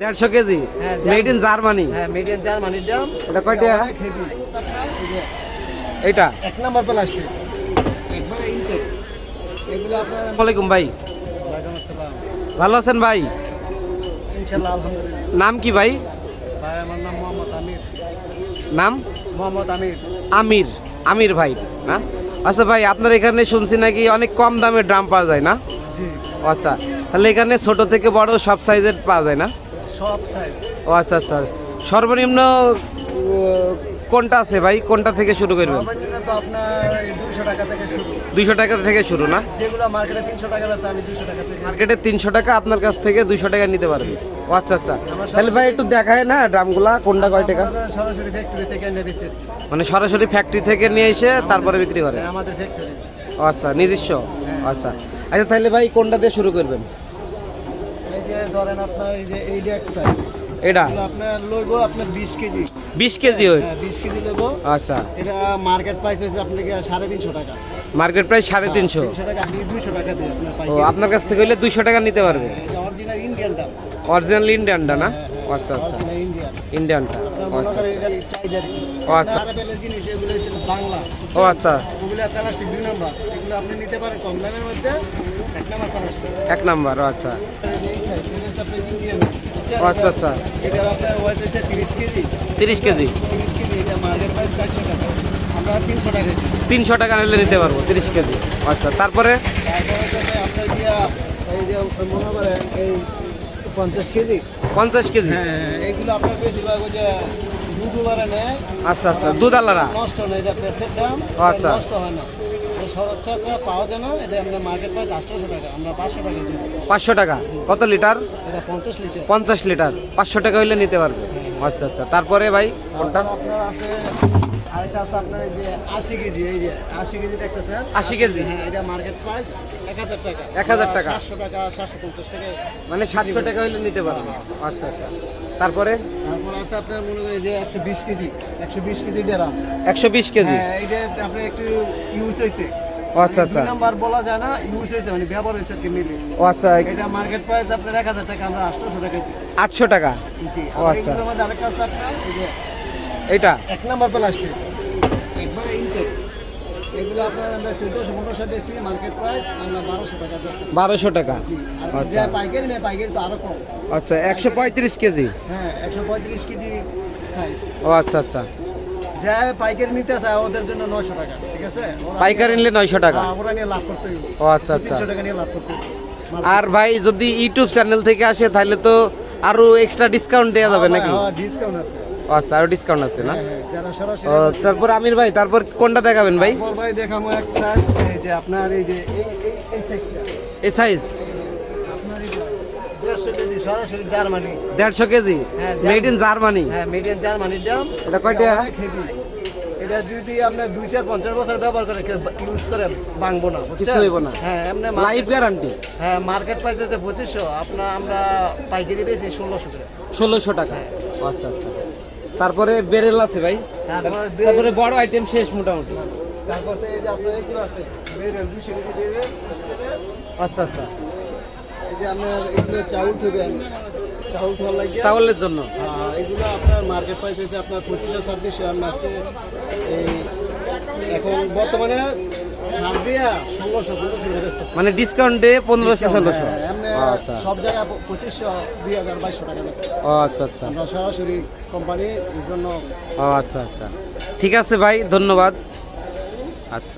দেড়শো কেজি? হ্যাঁ, made in Germany হ্যাঁ মিডিয়াম জার্মানির দাম। এটা কয়টা? এটা এক নাম্বার প্লাস্টিক একবারে ইনটেক এগুলো আপনার আসসালামাইকুম ভাই। ভালো আছেন ভাই? আলহামদুলিল্লাহ। নাম কি ভাই? ভাই আমার নাম মোহাম্মদ আমির। নাম? মোহাম্মদ আমির। আমির। আমির ভাই না? আচ্ছা ভাই আপনার এখানে শুনছি নাকি অনেক কম দামে ড্রাম পাওয়া যায় না? আচ্ছা তাহলে এখানে ছোট থেকে বড় সব সাইজের পাওয়া যায় না? সব সাইজ ও আচ্ছা আচ্ছা। সর্বনিম্ন কোনটা আছে ভাই? কোনটা থেকে শুরু করবেন? শুরু। দুইশো টাকা থেকে শুরু না? মার্কেটে তিনশো টাকা আপনার কাছ থেকে দুইশো টাকা নিতে পারবে। ও আচ্ছা আচ্ছা। তাহলে ভাই একটু দেখায় না ড্রামগুলা কোনটা কয় টাকা? মানে সরাসরি ফ্যাক্টরি থেকে নিয়ে এসে তারপরে বিক্রি করে? আমাদের ফ্যাক্টরি ও আচ্ছা নিজস্ব? আচ্ছা। আচ্ছা তাহলে ভাই কোনটা দিয়ে শুরু করবেন? ধরেন আপনার এই যে এই ডেক সাইজ এটা? আপনার লইব আপনার বিশ কেজি। বিশ কেজি ওই হ্যাঁ বিশ কেজি নেব আচ্ছা। এটা মার্কেট প্রাইস হয়েছে আপনাকে সাড়ে তিনশো টাকা। মার্কেট প্রাইস সাড়ে তিনশো। তিনশো টাকা আপনি দুইশো টাকা দিয়ে ও আপনার কাছ থেকে হইলে দুইশো টাকা নিতে পারবে? অরিজিনাল ইন্ডিয়ান দাম অরিজিনাল ইন্ডিয়ানটা না? আচ্ছা আচ্ছা। ইন্ডিয়ান ইন্ডিয়ানটা ও আচ্ছা আচ্ছা। ও আচ্ছা। হচ্ছে বাংলা। ও আচ্ছা। ওগুলো প্লাস্টিক দুই নাম্বার। এগুলো আপনি নিতে পারেন কম দামের মধ্যে। এক নাম্বার প্লাস্টিক এক নাম্বার আচ্ছা। আচ্ছা আচ্ছা। এটা আপনার ওয়েট হচ্ছে তিরিশ কেজি। তিরিশ কেজি। তিরিশ কেজি এটা মার্কেট প্রাইস চারশো টাকা। আমরা তিনশো টাকা কেজি তিনশো টাকা নিলে নিতে পারব তিরিশ কেজি। আচ্ছা তারপরে? আপনার এই যে মনে করেন এই পঞ্চাশ কেজি। পঞ্চাশ কেজি? হ্যাঁ এগুলো আপনার বেশিরভাগ ওই যে দুধ আচ্ছা আচ্ছা দুধ আলারা নষ্ট না এটা প্রেসের দাম আচ্ছা। নষ্ট হয় না। এই সরচ্চা পাওয়া যায় না এটা আমরা মার্কেট প্রাইস আটশোশো টাকা আমরা পাঁচশো টাকা পাঁচশো টাকা? কত লিটার? এটা পঞ্চাশ লিটার। পঞ্চাশ লিটার। পাঁচশো টাকা হইলে নিতে পারবে। আচ্ছা আচ্ছা। তারপরে ভাই কোনটা? আপনার আছে আরেকটা আছে আপনার যে আশি কেজি এই যে আশি কেজি দেখতেছেন? 80 কেজি? হ্যাঁ এটা মার্কেট প্রাইস এক হাজার টাকা। 1000 টাকা। সাতশো টাকা সাতশো পঞ্চাশ টাকা মানে সাতশো টাকা হইলে নিতে পারবে। আচ্ছা আচ্ছা। তারপরে? তারপর আছে আপনার মনে করেন যে একশো বিশ কেজি একশো বিশ কেজি ডেরা একশো বিশ কেজি? হ্যাঁ এইটা আপনার একটু ইউজ হয়েছে। ও আচ্ছা আচ্ছা। নাম্বার বলা যায় না ইউজ হয়েছে মানে ব্যবহার হয়েছে আর কি মিলে ও আচ্ছা এটা মার্কেট প্রাইস আপনার এক হাজার টাকা আমরা আটশোশো টাকা দিই। আটশো টাকা? জি আচ্ছা। এর মধ্যে আরেকটা আছে আপনার এই যে এটা? এক নাম্বার প্লাস্টিক। এগুলো আপনার আমরা চোদ্দোশো পনেরোশো বেশি মার্কেট প্রাইস আমরা বারোশো টাকা। বারোশো টাকা? আচ্ছা। পাইকারি নেই পাইকারি তো আরও কম। আচ্ছা একশো পঁয়ত্রিশ কেজি? হ্যাঁ একশো পঁয়ত্রিশ কেজি সাইজ ও আচ্ছা আচ্ছা। যা পাইকারি নিতে চায় ওদের জন্য নয়শো টাকা ঠিক আছে? পাইকারি নিলে নয়শো টাকা? হ্যাঁ, ওরা নিয়ে লাভ করতে ও আচ্ছা আচ্ছা। টাকা নিয়ে লাভ করতে আর ভাই যদি ইউটিউব চ্যানেল থেকে আসে তাহলে তো আরও এক্সট্রা ডিসকাউন্ট দেওয়া যাবে নাকি? ডিসকাউন্ট আছে। ও আচ্ছা আরও ডিসকাউন্ট আছে না? হ্যাঁ, হ্যাঁ, তারপর আমির ভাই তারপর কোনটা দেখাবেন ভাই? ভাই দেখাবো এক সাইজ এই যে আপনার এই যে এই সাইজ দেড়শো কেজি জার্মানি। হ্যাঁ, মেড ইন জার্মানি হ্যাঁ দাম। এটা কয়টা? এটা যদি দুই চার পঞ্চাশ বছর ব্যবহার করে ইউজ করে ভাঙবো না কিছু হইবো না। হ্যাঁ এমনি লাইফ গ্যারান্টি হ্যাঁ মার্কেট প্রাইস আছে পঁচিশশো আপনার আমরা পাইকারি বেশি ষোলোশো টাকা ষোলোশো টাকা। আচ্ছা আচ্ছা। তারপরে বেরেল আছে ভাই। তারপর বড় আইটেম শেষ মোটামুটি। তারপর এই যে আপনার এগুলো আছে বেরেল দুশো কেজি বেরেল আচ্ছা আচ্ছা। এই যে আপনার এগুলো চাউল লাগে। চাউলের জন্য? হ্যাঁ, এগুলো আপনার মার্কেট প্রাইস আছে আপনার আজকে এই এখন বর্তমানে ষোলোশো মানে ডিসকাউন্টে পনেরোশো ষোলোশো। হ্যাঁ, আচ্ছা। সব জায়গায় পঁচিশশো দুই হাজার বাইশশো টাকা ও আচ্ছা আচ্ছা। সরাসরি কোম্পানি এর জন্য ও আচ্ছা আচ্ছা। ঠিক আছে ভাই ধন্যবাদ। আচ্ছা।